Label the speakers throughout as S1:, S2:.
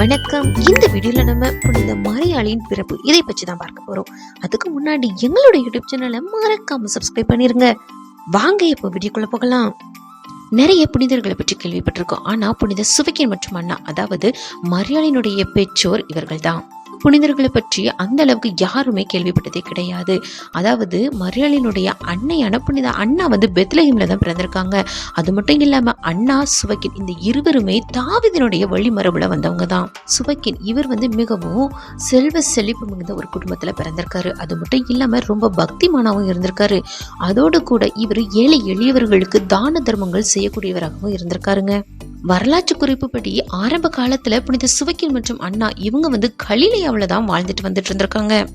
S1: வணக்கம். இந்த வீடியோல நம்ம புனித மரியாளியின் பிறப்பு. இதை பற்றி தான் பார்க்க போறோம். அதுக்கு முன்னாடி எங்களோட யூடியூப் சேனலை மறக்காம சப்ஸ்கிரைப் பண்ணிருங்க. வாங்க இப்போ வீடியோக்குள்ள போகலாம். நிறைய புனிதர்களை பற்றி கேள்விப்பட்டிருக்கோம். ஆனா புனித சுவைக்கன் மற்றும் அண்ணா அதாவது மரியாளினுடைய பெற்றோர் இவர்கள்தான். புனிதர்களை பற்றி அந்த அளவுக்கு யாருமே கேள்விப்பட்டதே கிடையாது. அதாவது மரியாளினுடைய அன்னையான புனித அண்ணா வந்து பெத்லஹேம்ல தான் பிறந்திருக்காங்க. அது மட்டும் இல்லாம அண்ணா சுவக்கின் இந்த இருவருமே தாவிதனுடைய வழிமரபுல வந்தவங்க தான். சுவக்கின் இவர் வந்து மிகவும் செல்வ செழிப்பு மிகுந்த ஒரு குடும்பத்துல பிறந்திருக்காரு. அது மட்டும் இல்லாம ரொம்ப பக்திமானாவும் இருந்திருக்காரு. அதோடு கூட இவர் ஏழை எளியவர்களுக்கு தான தர்மங்கள் செய்யக்கூடியவராகவும் இருந்திருக்காருங்க. வரலாற்று குறிப்புப்படி ஆரம்ப காலத்தில் புனித சுவக்கின் மற்றும் அண்ணா இவங்க வந்து கலிலேயாவுல தான் வாழ்ந்துட்டு வந்துட்டு இருந்திருக்காங்க.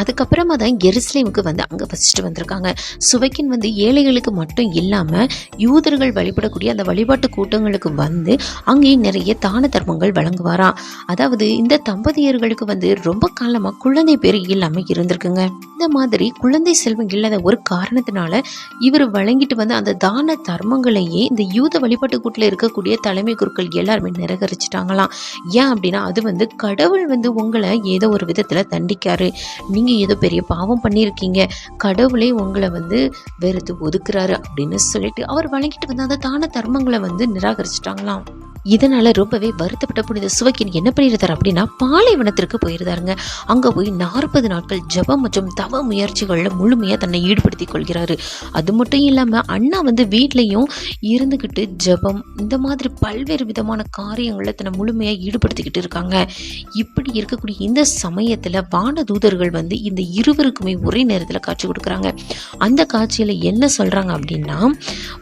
S1: அதுக்கப்புறமா தான் எருசலேமுக்கு வந்து அங்கே வசிச்சுட்டு வந்திருக்காங்க. சுவைக்கின் வந்து ஏழைகளுக்கு மட்டும் இல்லாமல் யூதர்கள் வழிபடக்கூடிய அந்த வழிபாட்டு கூட்டங்களுக்கு வந்து அங்கேயும் நிறைய தான தர்மங்கள் வழங்குவாராம். அதாவது இந்த தம்பதியர்களுக்கு வந்து ரொம்ப காலமாக குழந்தை பேர் இல்லாமல் இருந்திருக்குங்க. இந்த மாதிரி குழந்தை செல்வம் இல்லாத ஒரு காரணத்தினால இவர் வழங்கிட்டு வந்து அந்த தான தர்மங்களையே இந்த யூத வழிபாட்டு கூட்டில் இருக்கக்கூடிய தலைமை குருக்கள் எல்லாருமே நிராகரிச்சிட்டாங்களாம். ஏன் அப்படின்னா அது வந்து கடவுள் வந்து உங்களை ஏதோ ஒரு விதத்தில் தண்டிக்காரு. நீங்கள் ஏதோ பெரிய பாவம் பண்ணியிருக்கீங்க. கடவுளே உங்களை வந்து வெறுத்து ஒதுக்குறாரு அப்படின்னு சொல்லிட்டு அவர் வழங்கிட்டு வந்த அந்த தான தர்மங்களை வந்து நிராகரிச்சிட்டாங்களாம். இதனால ரொம்பவே வருத்தப்பட்ட புனித சுவக்கின் என்ன பண்ணியிருந்தார் அப்படின்னா பாலைவனத்திற்கு போயிருந்தாருங்க. அங்கே போய் நாற்பது நாட்கள் ஜெபம் மற்றும் தவ முயற்சிகளில் முழுமையாக தன்னை ஈடுபடுத்தி கொள்கிறாரு. அது மட்டும் இல்லாமல் அண்ணா வந்து வீட்லேயும் இருந்துக்கிட்டு ஜெபம் இந்த மாதிரி பல்வேறு விதமான காரியங்களில் தன்னை முழுமையாக ஈடுபடுத்திக்கிட்டு இருக்காங்க. இப்படி இருக்கக்கூடிய இந்த சமயத்துல வானதூதர்கள் வந்து இந்த இருவருக்குமே ஒரே நேரத்தில் காட்சி கொடுக்குறாங்க. அந்த காட்சியில் என்ன சொல்கிறாங்க அப்படின்னா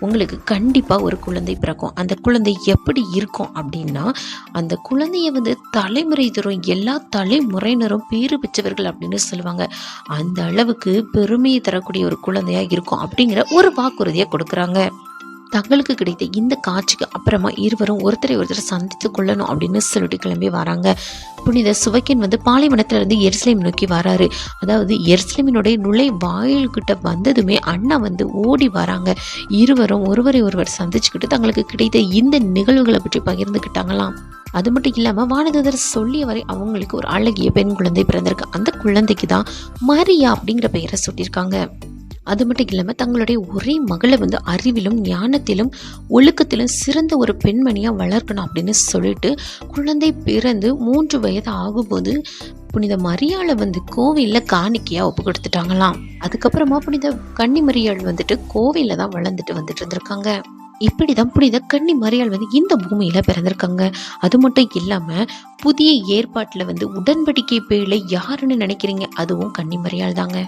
S1: உங்களுக்கு கண்டிப்பாக ஒரு குழந்தை பிறக்கும். அந்த குழந்தை எப்படி இருக்கும்? அப்படின்னா அந்த குழந்தைய வந்து தலைமுறை தரும் எல்லா தலைமுறையினரும் பேறு பெற்றவர்கள் அப்படின்னு சொல்லுவாங்க. அந்த அளவுக்கு பெருமையை தரக்கூடிய ஒரு குழந்தையாக இருக்கும் அப்படிங்கிற ஒரு வாக்குறுதியை கொடுக்குறாங்க. தங்களுக்கு கிடைத்த இந்த காட்சிக்கு அப்புறமா இருவரும் ஒருத்தரை ஒருத்தர் சந்தித்து கொள்ளணும் அப்படின்னு சொல்லிட்டு கிளம்பி வராங்க. புனித சுவக்கின் வந்து பாலைவனத்திலிருந்து எருசலேம் நோக்கி வராரு. அதாவது எருசலேமினுடைய நுழை வாயில்கிட்ட வந்ததுமே அண்ணா வந்து ஓடி வராங்க. இருவரும் ஒருவரை ஒருவர் சந்திச்சுக்கிட்டு தங்களுக்கு கிடைத்த இந்த நிகழ்வுகளை பற்றி பகிர்ந்துக்கிட்டாங்களாம் அது மட்டும் இல்லாமல் வானதூதர் சொல்லிய வரை அவங்களுக்கு ஒரு அழகிய பெண் குழந்தை பிறந்திருக்கு. அந்த குழந்தைக்கு தான் மரியா அப்படிங்கிற பெயரை சொல்லியிருக்காங்க. அது மட்டும் இல்லாமல் தங்களுடைய ஒரே மகளை வந்து அறிவிலும் ஞானத்திலும் ஒழுக்கத்திலும் சிறந்த ஒரு பெண்மணியாக வளர்க்கணும் அப்படின்னு சொல்லிட்டு குழந்தை பிறந்து மூன்று வயது ஆகும்போது புனித மரியாளை வந்து கோவிலில் காணிக்கையாக ஒப்பு கொடுத்துட்டாங்களாம். அதுக்கப்புறமா புனித கன்னி மரியாள் வந்துட்டு கோவிலில் தான் வளர்ந்துட்டு வந்துட்டு இருந்திருக்காங்க. இப்படி தான் புனித கன்னி மரியாள் வந்து இந்த பூமியில் பிறந்திருக்காங்க. அது மட்டும் இல்லாமல் புதிய ஏற்பாட்டில் வந்து உடன்படிக்கை பேரில் யாருன்னு நினைக்கிறீங்க? அதுவும் கன்னி மரியாள் தாங்க.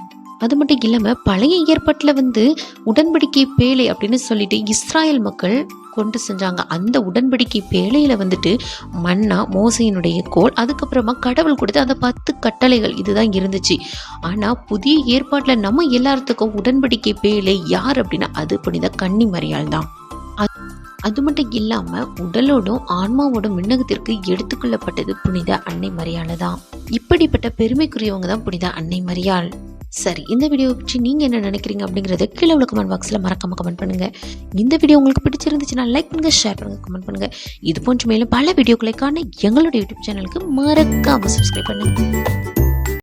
S1: அது மட்டும் இல்லாமல் பழைய ஏற்பாட்டில் வந்து உடன்படிக்கை பேழை அப்படின்னு சொல்லிட்டு இஸ்ராயல் மக்கள் கொண்டு செஞ்சாங்க. அந்த உடன்படிக்கை பேழையில் வந்துட்டு மன்னா மோசையினுடைய கோல் அதுக்கப்புறமா கடவுள் கொடுத்த அந்த பத்து கட்டளைகள் இதுதான் இருந்துச்சு. ஆனால் புதிய ஏற்பாட்டில் நம்ம எல்லாத்துக்கும் உடன்படிக்கை பேழை யார் அப்படின்னா அது புனித கன்னி மரியாள் தான். அது- அது மட்டும் இல்லாமல் உடலோடும் ஆன்மாவோடும் விண்ணகத்திற்கு எடுத்துக்கொள்ளப்பட்டது புனித அன்னை மரியாள் தான். இப்படிப்பட்ட பெருமைக்குரியவங்க தான் புனித அன்னை மரியாள் சரி இந்த வீடியோவை பற்றி நீங்கள் என்ன நினைக்கிறீங்க அப்படிங்கிறத கீழே உள்ள கமெண்ட் பாக்ஸில் மறக்காமல் கமெண்ட் பண்ணுங்க. இந்த வீடியோ உங்களுக்கு பிடிச்சிருந்துச்சுன்னா லைக் பண்ணுங்கள் ஷேர் பண்ணுங்கள் கமெண்ட் பண்ணுங்க. இது போன்ற மேலும் பல வீடியோக்களை காண எங்களுடைய யூடியூப் சேனலுக்கு மறக்காம சப்ஸ்கிரைப் பண்ணுங்க.